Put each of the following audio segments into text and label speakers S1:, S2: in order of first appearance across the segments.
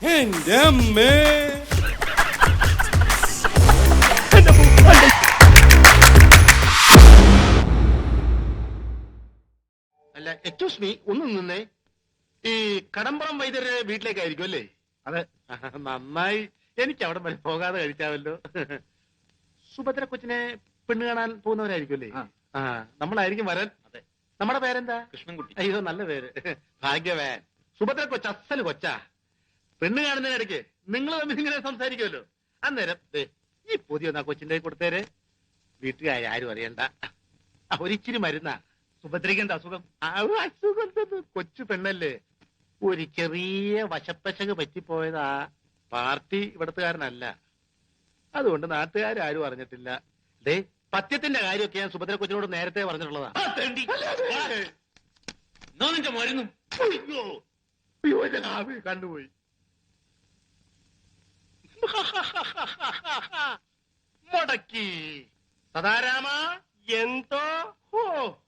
S1: എന്റെ അമ്മേ
S2: അല്ല എക്സ്ക്യൂസ് മീ ഒന്ന് നിന്നേ. ഈ കടമ്പറം വൈദ്യരുടെ വീട്ടിലേക്കായിരിക്കും അല്ലേ?
S3: അതെ.
S2: നന്നായി. എനിക്ക് അവിടെ വരെ പോകാതെ കഴിക്കാമല്ലോ സുഭദ്ര കൊച്ചിനെ പെണ്ണ് കാണാൻ പോകുന്നവരായിരിക്കും അല്ലേ?
S3: ആ.
S2: ആ നമ്മളായിരിക്കും വരാൻ.
S3: അതെ.
S2: നമ്മുടെ പേരെന്താ?
S3: കൃഷ്ണൻകുട്ടി.
S2: അയ്യോ നല്ല പേര്. ഭാഗ്യവാൻ. സുഭദ്ര കൊച്ച അസൽ കൊച്ചാ. പെണ്ണ് കാണുന്നതിനിടയ്ക്ക് നിങ്ങൾ തമ്മിൽ ഇങ്ങനെ സംസാരിക്കുമല്ലോ. അന്നേരം ഈ പുതിയ ആ കൊച്ചിന്റെ കൊടുത്തേരെ. വീട്ടുകാർ ആരും അറിയണ്ട. ഒരിച്ചിരി മരുന്ന.
S3: സുഭദ്രയ്ക്ക് അസുഖം?
S2: അസുഖം കൊച്ചു പെണ്ണല്ലേ. ഒരു ചെറിയ വശപ്പശക് പറ്റിപ്പോയതാ. പാർട്ടി ഇവിടത്തുകാരനല്ല. അതുകൊണ്ട് നാട്ടുകാരും അറിഞ്ഞിട്ടില്ല. ദേ പത്യത്തിന്റെ കാര്യമൊക്കെ ഞാൻ സുഭദ്ര കൊച്ചിനോട് നേരത്തെ പറഞ്ഞിട്ടുള്ളതാ.
S3: മരുന്നും?
S2: കണ്ടുപോയി. മുടക്കി. സദാരാമ
S4: എന്തോ?
S2: ഓ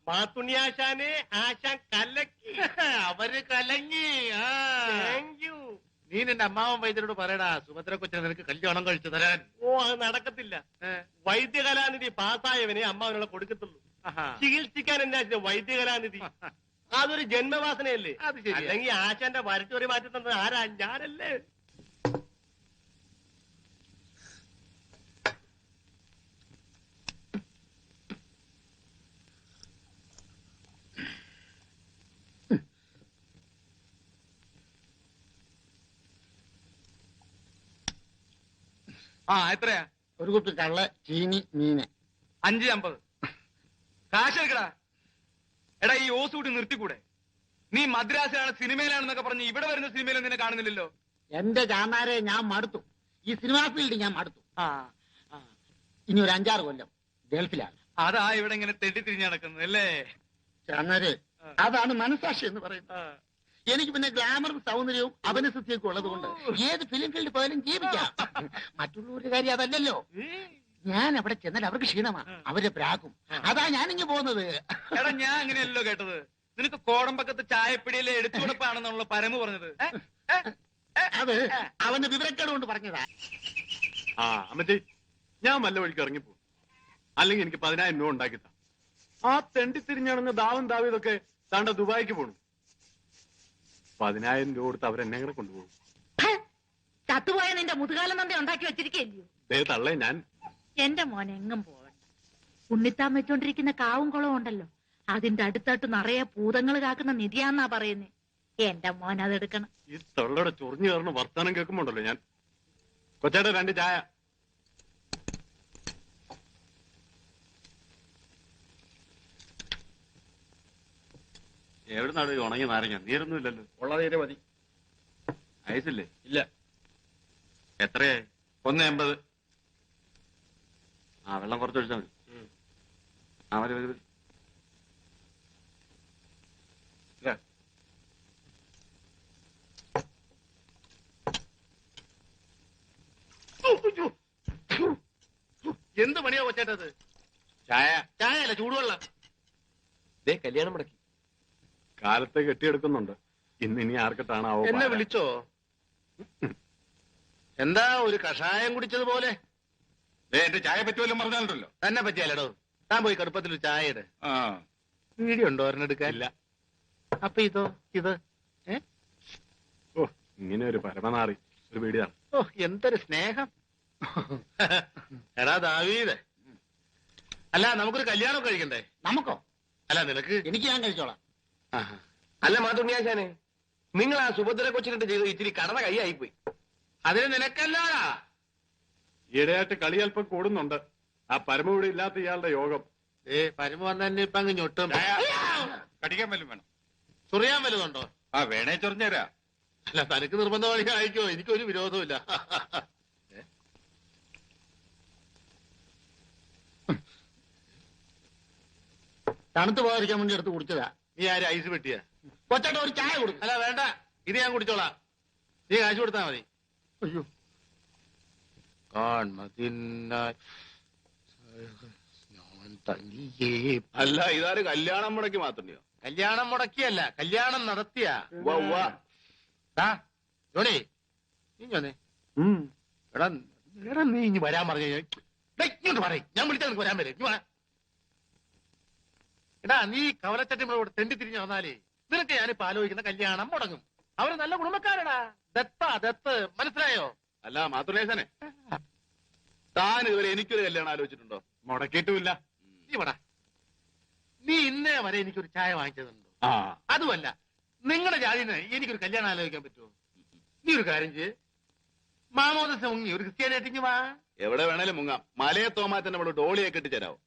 S4: മാത്തുണ്ണിയാശാനെ ആശാൻ കലക്കി.
S2: അവർ കലങ്ങി. ആ.
S4: താങ്ക് യു
S2: നീ നിന്റെ അമ്മാവൻ വൈദ്യരോട് പറയടാ സുഭദ്ര കൊച്ചിനെ നിനക്ക് കല്യാണം കഴിച്ചു തരാൻ.
S4: ഓ അത് നടക്കത്തില്ല. വൈദ്യകലാനിധി പാസ്സായവനെ അമ്മാവനുള്ള കൊടുക്കത്തുള്ളൂ. ചികിത്സിക്കാൻ എന്നാ വൈദ്യകലാനിധി? അതൊരു ജന്മവാസനയല്ലേ. അല്ലെങ്കിൽ ആശാന്റെ വരച്ചൊരു മാറ്റി തന്നത് ആരാ? ഞാനല്ലേ.
S3: ആ എത്രയാ?
S5: ഒരു കുപ്പി കള്ള ചീനി മീന്.
S3: അഞ്ച് അമ്പത്. കാശ് എടുക്കടാ എടാ ഈ ഓസ് കൂട്ടി നിർത്തിക്കൂടെ? നീ മദ്രാസിലാണ് സിനിമയിലാണെന്നൊക്കെ പറഞ്ഞ് ഇവിടെ വരുന്ന സിനിമയിൽ നിന്നെ കാണുന്നില്ലല്ലോ?
S5: എന്റെ ചാമാരെ ഞാൻ മടുത്തു. ഈ സിനിമാ ഫീൽഡ് ഞാൻ മടുത്തു.
S3: ആ
S5: ഇനി ഒരു അഞ്ചാറ് കൊല്ലം ഗൾഫിലാണ്.
S3: അതാ ഇവിടെ ഇങ്ങനെ തെണ്ടി തിരിഞ്ഞു നടക്കുന്നത് അല്ലേ? ചാമാരെ.
S5: അതാണ് മനസാക്ഷി എന്ന് പറയുന്നത്. എനിക്ക് പിന്നെ ഗ്ലാമറും സൗന്ദര്യവും അഭിനസത്തിയൊക്കെ ഉള്ളത് കൊണ്ട് ഏത് ഫിലിം ഫീൽഡ് പോയാലും ജീവിക്കാം. മറ്റുള്ളവരുടെ കാര്യം അതല്ലല്ലോ. ഞാൻ അവിടെ ചെന്നാൽ അവർക്ക് ക്ഷീണമാ. അവരെ പ്രാകും അതാ ഞാനിങ്ങ് പോകുന്നത്.
S3: എടാ ഞാൻ അങ്ങനെയല്ലോ കേട്ടത്. നിനക്ക് കോടമ്പക്കത്ത് ചായപ്പിടിയിലെ എടുത്തുകൊടുപ്പാണെന്നുള്ള പരമ പറഞ്ഞത്?
S5: അത് അവന്റെ വിവരക്കേട് കൊണ്ട് പറഞ്ഞതാ.
S2: ആ അമ്മച്ചി ഞാൻ വല്ല വഴിക്ക് ഇറങ്ങിപ്പോ. അല്ലെങ്കിൽ എനിക്ക് പതിനായിരം രൂപ ഉണ്ടാക്കി ആ തെണ്ടി തിരിഞ്ഞാണെന്ന് ദാവും ദാവിതൊക്കെ താണ്ട ദുബായിക്ക് പോണു. പതിനായിരം രൂപ കൊടുത്ത് അവരെന്നെ കൂടെ കൊണ്ടുപോകും.
S6: ചത്തുപോയ നിന്റെ മുതുകാലം നന്ദി ഉണ്ടാക്കി വെച്ചിരിക്കേ
S2: ദേ തള്ളേ ഞാൻ.
S6: എന്റെ മോൻ എങ്ങും പോവണ്ട ഉണ്ണിത്താൻ വെച്ചോണ്ടിരിക്കുന്ന കാവും കുളവും ഉണ്ടല്ലോ. അതിന്റെ അടുത്തായിട്ട് നിറയെ ഭൂതങ്ങൾ കാക്കുന്ന നിധിയാന്നാ പറയുന്നേ. എന്റെ മോൻ അതെടുക്കണം.
S2: ഈ തൊള്ളയുടെ ചൊറിഞ്ഞു കയറുന്ന വർത്താനം കേൾക്കുമ്പോണ്ടല്ലോ ഞാൻ. കൊച്ചേട്ടാ രണ്ട് ചായ. എവിടുന്നാണ് ഈ ഉണങ്ങി നാരങ്ങ? നീരൊന്നും ഇല്ലല്ലോ.
S3: ഉള്ള തീരെ മതി.
S2: ഐസില്ലേ?
S3: ഇല്ല.
S2: എത്രയായി? ഒന്ന് എൺപത്. ആ വെള്ളം കുറച്ചൊഴിച്ചാൽ മതി. ആ മതി മതി മതി.
S3: ഇതാ.
S2: എന്ത് പണിയാ കൊച്ചേട്ടത്?
S3: ചായ.
S2: ചായ അല്ല ചൂടുവെള്ളം.
S4: ദേ കല്യാണം മുടക്കി.
S2: കാലത്തെ കെട്ടിയെടുക്കുന്നുണ്ട്. ഇന്ന് ഇനി ആർക്കിട്ടാണാവോ
S7: എന്നെ വിളിച്ചോ? എന്താ ഒരു കഷായം കുടിച്ചതുപോലെ?
S3: എന്റെ ചായ പറ്റുമല്ലോ പറഞ്ഞാലുണ്ടല്ലോ.
S7: തന്നെ പറ്റിയാലടോ. താൻ പോയി കടുപ്പത്തിൽ ഒരു ചായ ഇട്.
S3: ആ.
S7: വീഡിയോ ഉണ്ടോ ഒരെണ്ണെടുക്കാൻ
S2: ഇല്ല.
S7: അപ്പൊ ഇതോ ഇത്? ഏ?
S2: ഓ ഇങ്ങനെ ഒരു പരമനാറി. ഒരു വീടിയാണ്
S7: ഓ എന്തൊരു സ്നേഹം. എടാ ദാവീദ്. അല്ല നമുക്കൊരു കല്യാണം കഴിക്കണ്ടേ?
S5: നമുക്കോ?
S7: അല്ല നിനക്ക്?
S5: എനിക്ക് ഞാൻ കഴിച്ചോളാം.
S4: അല്ല മാത്തുണ്ണിയാശാനെ നിങ്ങൾ ആ സുഭദ്ര കൊച്ചിനിട്ട് ചെയ്ത്? ഇത്തിരി കടന്ന കൈയായി പോയി
S7: അതിന് നിനക്കല്ലാടാ?
S2: ഈയിടെയായിട്ട് കളി അല്പം കൂടുന്നുണ്ട്. ആ പരമ ഇവിടെ ഇല്ലാത്ത ഇയാളുടെ യോഗം.
S7: ഏ പരമ വന്നെ ഇപ്പൊ അങ്ങ് ഞൊട്ടും.
S3: കടിക്കാൻ വല്ലതും വേണം?
S7: ചൊറിയാൻ വല്ലതുണ്ടോ
S3: ആ വേണേ ചൊറിഞ്ഞുതരാ.
S7: അല്ല തനിക്ക് നിർബന്ധമായി അയക്കോ എനിക്കൊരു വിരോധമില്ല
S5: തണുത്ത് പോകാതിരിക്കാൻ വേണ്ടി എടുത്ത് കുടിച്ചതാ.
S7: നീ ആര് ഐസ് വെട്ടിയ?
S5: കൊച്ചോട്ട് ഒരു ചായ കൊടുക്കും.
S7: അല്ല വേണ്ട. ഇത് ഞാൻ കുടിച്ചോളാം. നീ കാശ് കൊടുത്താ മതി.
S5: അയ്യോ.
S2: അല്ല ഇതാര് കല്യാണം മുടക്കി മാത്രമോ
S7: കല്യാണം മുടക്കിയല്ല കല്യാണം നടത്തിയ. ജോണി
S2: എടാ എടാ നീ ഇനി വരാൻ പറഞ്ഞു ഞാൻ വിളിച്ചാൽ വരാൻ പറ്റും. എടാ നീ കവലച്ചട്ടിമ്മളോട് തെണ്ടി തിരിഞ്ഞു വന്നാലേ നിനക്ക് ഞാനിപ്പോ ആലോചിക്കുന്ന കല്യാണം മുടങ്ങും. അവർ നല്ല കുടുംബക്കാരടാ. ദത്ത ദത്ത്. മനസ്സിലായോ?
S7: അല്ല മാതൃലേശനെ താൻ ഇതുവരെ എനിക്കൊരു കല്യാണം ആലോചിച്ചിട്ടുണ്ടോ?
S2: മുടക്കിയിട്ടുമില്ല. നീ വടാ നീ ഇന്നേ വരെ എനിക്കൊരു ചായ വാങ്ങിച്ചതുണ്ടോ? അതുമല്ല നിങ്ങളുടെ ജാതിന് എനിക്കൊരു കല്യാണം ആലോചിക്കാൻ പറ്റുമോ? നീ ഒരു കാര്യം ചെയ്യ്. മാമോദസ മുങ്ങി ഒരു ക്രിസ്ത്യാനായിട്ടിങ്ങ് വാ.
S7: എവിടെ വേണേലും മുങ്ങാം. മലയെ തോമാറ്റന്റെ അവിടെ ഡോളിയെ കെട്ടിച്ചേരാവോ?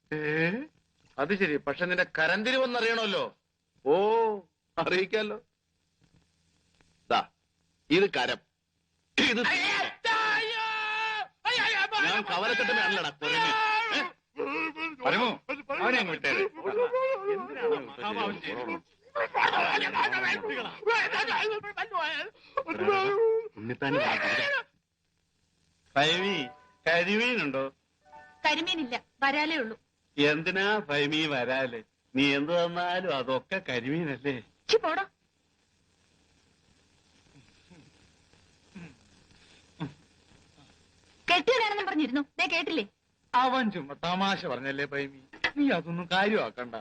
S2: അത് ശരി. പക്ഷെ നിന്റെ കരന്തിരിവെന്നറിയണമല്ലോ.
S7: ഓ അറിയിക്കാലോ. ദാ ഇത് കരം. ഇത് ഞാൻ കവലക്കെട്ടുമ്പോഴല്ലടാ കുറഞ്ഞു
S3: പരമു അവനെ അങ്ങ് വിട്ടേരെ.
S7: ഫൈമി കരിമീനുണ്ടോ?
S6: കരിമീനില്ല. വരാലേ ഉള്ളൂ.
S7: എന്തിനാ ഫൈമി വരാൽ? നീ എന്ത് തന്നാലും അതൊക്കെ കരിമീനല്ലേ?
S6: പോടാ. കെട്ടിയതാണെന്നും പറഞ്ഞിരുന്നു. ദേ കേട്ടില്ലേ?
S3: അവൻ ചുമ്മാ തമാശ പറഞ്ഞല്ലേ ഫൈമി നീ അതൊന്നും കാര്യമാക്കണ്ട.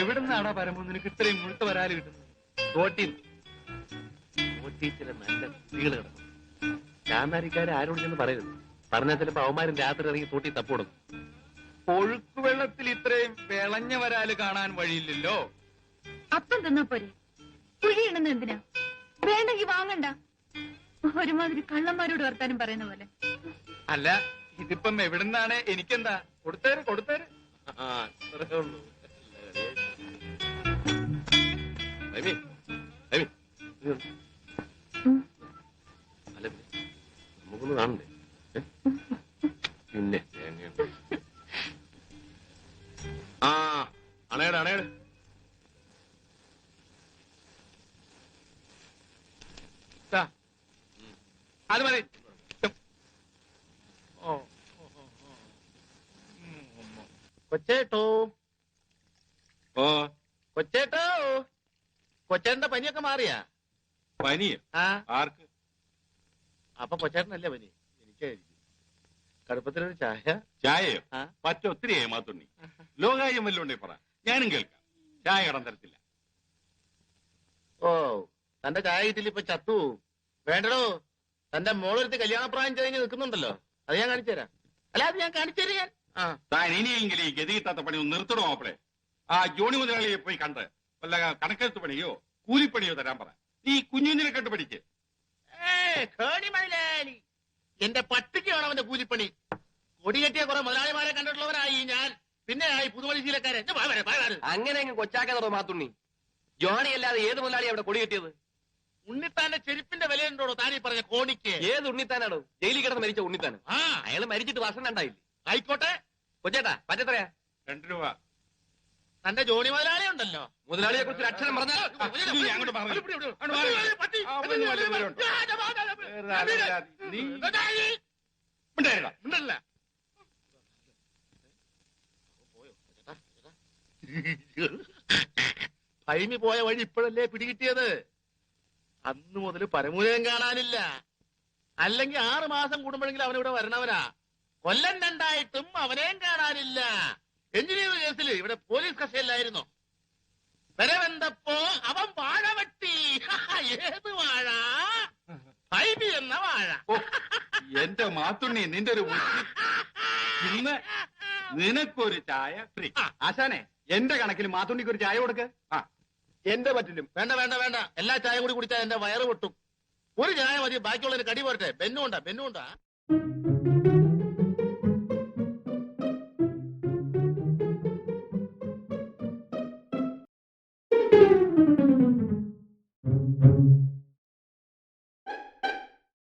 S3: എവിടുന്നാടാ പരമു നിനക്ക് ഇത്രയും മുഴുത്ത വരാൽ കിട്ടുന്നത്.
S2: തോട്ടിൽ. ചില നല്ല ചാന്നാരിക്കാരെ ആരോട് ചെന്ന് പറയരുത്. പറഞ്ഞാൽ ചിലപ്പോ അവന്മാരും രാത്രി ഇറങ്ങി തോട്ടി തപ്പോടും
S3: ഒഴുക്ക് വെള്ളത്തിൽ ഇത്രയും വിളഞ്ഞ വരാൽ കാണാൻ വഴിയില്ലല്ലോ.
S6: അപ്പം തിന്നാ പോരെ. കുഴിയിടുന്ന എന്തിനാ? വേണ്ടെങ്കി വാങ്ങണ്ട. ഒരുമാതിരി കള്ളന്മാരോട് വർത്താനം പറയുന്ന പോലെ.
S3: അല്ല ഇതിപ്പം എവിടുന്നാണ്? എനിക്കെന്താ? കൊടുത്തേര് കൊടുത്തേര്.
S2: ആ, അത്രേ ഉള്ളൂ. നമുക്കൊന്ന് കാണണ്ടേ? കൊച്ചേട്ടോ.
S7: ഓ
S2: കൊച്ചേട്ടോ. കൊച്ചേട്ടന്റെ പനിയൊക്കെ മാറിയാ?
S7: പനിയോ
S2: ആ.
S7: ആർക്ക്?
S2: അപ്പൊ കൊച്ചേട്ടനല്ലേ പനി? എനിക്കായിരിക്കും കടുപ്പത്തിലൊരു ചായ.
S7: ചായയോ?
S2: ആ.
S7: പറ്റ? ഒത്തിരി ഏമാത്തുണ്ണി. ലോകാര്യം വല്ലോണ്ടേ പറ. ഞാനും കേൾക്കാം. ചായ കടം തരത്തില്ല.
S2: ഓ തന്റെ ചായ കിട്ടില്ല ഇപ്പൊ ചത്തു. വേണ്ടടോ. തന്റെ മോളൊരുത്തി കല്യാണപ്രായം ചെയ്ത് നിൽക്കുന്നുണ്ടല്ലോ. അത് ഞാൻ കാണിച്ചു തരാം അല്ല അത് ഞാൻ കാണിച്ചു തരാം ഞാൻ.
S7: താൻ ഇനിയെങ്കിലും ഈ ഗതികിട്ടാത്ത പണി ഒന്ന് നിർത്തണോ മാപ്പിളെ? ആ ജോണി മുതലാളിയെ പോയി കണ്ട് വല്ല കണക്കെടുത്ത് പണിയോ കൂലിപ്പണിയോ തരാൻ പറ. നീ കുഞ്ഞുഞ്ഞിനെ കണ്ടു പഠിക്ക്.
S2: മൈലാലി. എന്റെ പട്ടിക്ക് വേണം അവന്റെ കൂലിപ്പണി. കൊടി കെട്ടിയ കുറെ മുതലാളിമാരെ കണ്ടിട്ടുള്ളവരായി ഞാൻ. പിന്നെ ആയി പുതുമണി ശീലക്കാരെ ഞാൻ വാ വരെ, വാ വരെ.
S4: അങ്ങനെ അങ്ങ് കൊച്ചാക്കാതോ മാത്തുണ്ണി. ജോണി അല്ലാതെ ഏത് മുതലാളി അവിടെ കൊടി കെട്ടിയത്?
S2: ഉണ്ണിത്താന്റെ ചെരുപ്പിന്റെ വിലയുണ്ടോ താനീ പറഞ്ഞ കോണിക്ക്?
S4: ഏത് ഉണ്ണിത്താനാണോ? ജയിലിൽ കിടന്ന് മരിച്ച ഉണ്ണിത്താൻ.
S2: ആ.
S4: അയാൾ മരിച്ചിട്ട് വർഷം രണ്ടായില്ലേ?
S2: ആയിക്കോട്ടെ.
S4: കൊച്ചേട്ടാ പറ്റത്രയാ
S7: രണ്ടു രൂപ.
S2: തന്റെ ജോലി മുതലാളി ഉണ്ടല്ലോ.
S4: മുതലാളിയെ കുറിച്ച് അക്ഷരം
S2: പറഞ്ഞു ഭൈമി പോയ വഴി ഇപ്പോഴല്ലേ പിടികിട്ടിയത്? അന്ന് മുതൽ പരമൂലം കാണാനില്ല. അല്ലെങ്കിൽ ആറ് മാസം കൂടുമ്പോഴെങ്കിലും അവനിവിടെ വരണവനാ. കൊല്ലം രണ്ടായിട്ടും അവനെയും കാണാനില്ല. എഞ്ചിനീയർ കേസിൽ ഇവിടെ പോലീസ് കസ്റ്റഡിയിലായിരുന്നു. വരവെന്തപ്പോ അവൻ വാഴ വെട്ടി. ഏത് വാഴ? ഹൈബി എന്ന വാഴ.
S7: എന്റെ മാത്തുണ്ണി നിന്റെ ഒരു. ഇന്ന് നിനക്കൊരു ചായ ഫ്രീ.
S3: ആശാനെ എന്റെ കണക്കിൽ മാത്തുണ്ണിക്ക് ഒരു ചായ കൊടുക്ക്.
S7: ആ.
S3: എന്റെ പറ്റിലും.
S2: വേണ്ട വേണ്ട വേണ്ട. എല്ലാ ചായ കൂടി കുടിച്ചാൽ എന്റെ വയറ് പൊട്ടും. ഒരു ചായ മതി ബാക്കിയുള്ളതിന് കടി പോരട്ടെ. ബെന്നുണ്ടാ ബെന്നുണ്ടാ